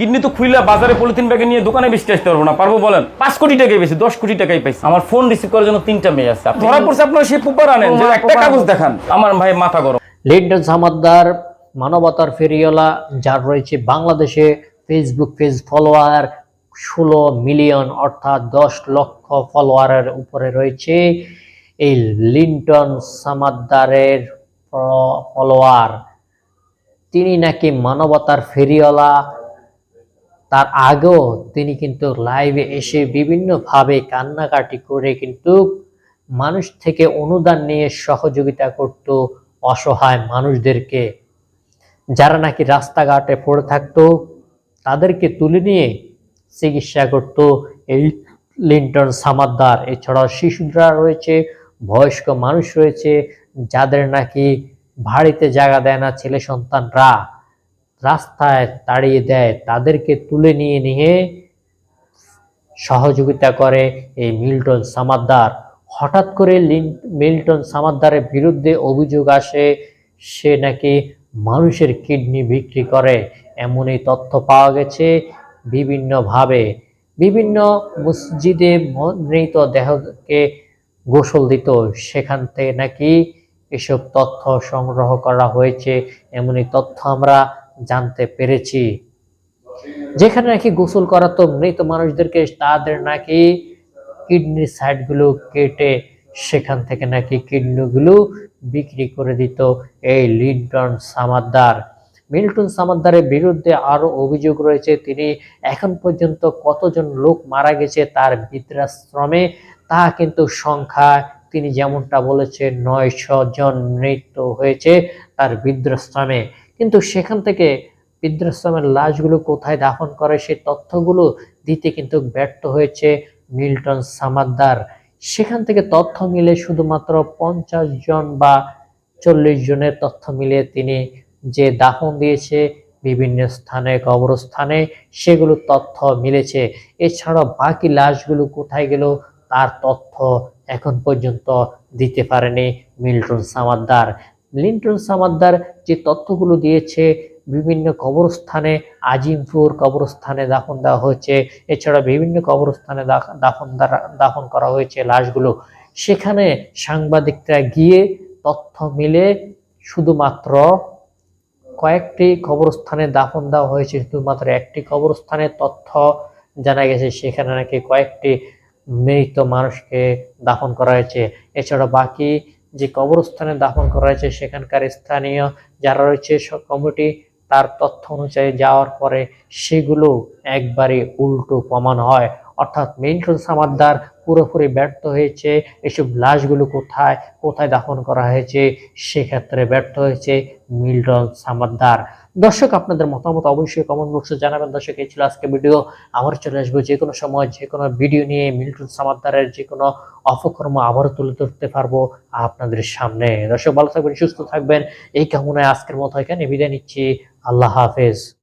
Kidney তো খুইলা বাজারে পলিথিন ব্যাগে নিয়ে দোকানে বেচতে আসতে পারব না পারব বলেন? পাঁচ কোটি টাকাই পেয়েছি দশ কোটি টাকাই পাইছি। আমার ফোন রিসিভ করার জন্য তিনটা মেয়ে আছে। ধরা পড়ছে আপনার সেই পুপার আনেন যে একটা কাগজ দেখান। আমার ভাই মাথা গরম। লিন্ডন জামাদ্দার মানবতার ফেরিওয়ালা যার রয়েছে বাংলাদেশে ফেসবুক পেজ ফলোয়ার ষোলো মিলিয়ন অর্থাৎ দশ লক্ষ ফলোয়ারের উপরে রয়েছে এই লিন্টন সামাদ্দারের ফলোয়ার তিনি নাকি মানবতার ফেরিওয়ালা তার আগেও তিনি কিন্তু লাইভে এসে বিভিন্নভাবে কান্নাকাটি করে কিন্তু মানুষ থেকে অনুদান নিয়ে সহযোগিতা করত অসহায় মানুষদেরকে। যারা নাকি রাস্তাঘাটে পড়ে থাকতো, তাদেরকে তুলে নিয়ে চিকিৎসা করত এই লিন্টন সামাদ্দার। এছাড়াও শিশুরা রয়েছে, বয়স্ক মানুষ রয়েছে, যাদের নাকি বাড়িতে জায়গা দেয় না ছেলে সন্তানরা। রাস্তায় তাড়িয়ে দেয়, তাদেরকে তুলে নিয়ে নিয়ে সহযোগিতা করে এই মিল্টন সামাদ্দার। হঠাৎ করে মিল্টন সামাদ্দারের বিরুদ্ধে অভিযোগ আসে, সে নাকি মানুষের কিডনি বিক্রি করে। এমনই তথ্য পাওয়া গেছে বিভিন্নভাবে। বিভিন্ন মসজিদে মৃত দেহকে গোসল দিত, সেখান থেকে নাকি এসব তথ্য সংগ্রহ করা হয়েছে। এমনই তথ্য আমরা জানতে পেরেছি। যেখানে নাকি গোসল করাতো মৃত মানুষদেরকে তাদের নাকি কিডনির সাইডগুলো কেটে সেখান থেকে নাকি কিডনিগুলো বিক্রি করে দিত এই লিন্টন সামাদ্দার। মিল্টন সামাদ্দারের বিরুদ্ধে আরও অভিযোগ রয়েছে, তিনি এখন পর্যন্ত কতজন লোক মারা গেছে তার বৃদ্ধাশ্রমে, তা কিন্তু সংখ্যা, তিনি যেমনটা বলেছেন নয়শো জন মৃত্যু হয়েছে তার বৃদ্ধাশ্রমে। কিন্তু সেখান থেকে বৃদ্ধাশ্রমের লাশগুলো কোথায় দাফন করে সেই তথ্যগুলো দিতে কিন্তু ব্যর্থ হয়েছে মিল্টন সামাদ্দার। সেখান থেকে তথ্য মিলে শুধুমাত্র পঞ্চাশ জন বা চল্লিশ জনের তথ্য মিলে তিনি যে দাফন দিয়েছে, বিভিন্ন স্থানে, কবরস্থানে সেগুলো তথ্য মিলেছে। এছাড়াও বাকি লাশগুলো কোথায় গেল তার তথ্য এখন পর্যন্ত দিতে পারেনি মিল্টন সামাদ্দার। লিন্টন সামাদ্দার যে তথ্যগুলো দিয়েছে, বিভিন্ন কবরস্থানে আজিমপুর কবরস্থানে দাফন দেওয়া হয়েছে, এছাড়া বিভিন্ন কবরস্থানে দাফন দাফন করা হয়েছে লাশগুলো। সেখানে সাংবাদিকরা গিয়ে তথ্য মিলে শুধুমাত্র কয়েকটি কবরস্থানে দাফন দেওয়া হয়েছে, শুধুমাত্র একটি কবরস্থানের তথ্য জানা গেছে, সেখানে নাকি কয়েকটি মৃত মানুষকে দাফন করা হয়েছে। এছাড়া বাকি যে কবরস্থানে দাফন করা হয়েছে সেখানকার স্থানীয় যারা রয়েছে কমিটি তার তথ্য অনুযায়ী যাওয়ার পরে সেগুলো একবারে উল্টো প্রমাণ হয়। অর্থাৎ মিল্টন সামাদ্দার পুরোপুরি ব্যর্থ হয়েছে। এসব লাশগুলো কোথায় কোথায় দাফন করা হয়েছে, সেক্ষেত্রে ব্যর্থ হয়েছে মিল্টন সামাদ্দার দর্শক, আপনাদের মতামত অবশ্যই কমেন্ট বক্সে জানাবেন। দর্শক, এই ছিল আজকে ভিডিও আবার চলে আসব যে কোনো সময়, যে কোনো ভিডিও নিয়ে মিল্টন সামাদ্দারের যে কোনো অপকর্ম আবারও তুলে ধরতে পারব আপনাদের সামনে। দর্শক, ভালো থাকবেন, সুস্থ থাকবেন। এই কামনায় আজকের মতো এখানে বিদায় নিচ্ছি। আল্লাহ হাফেজ।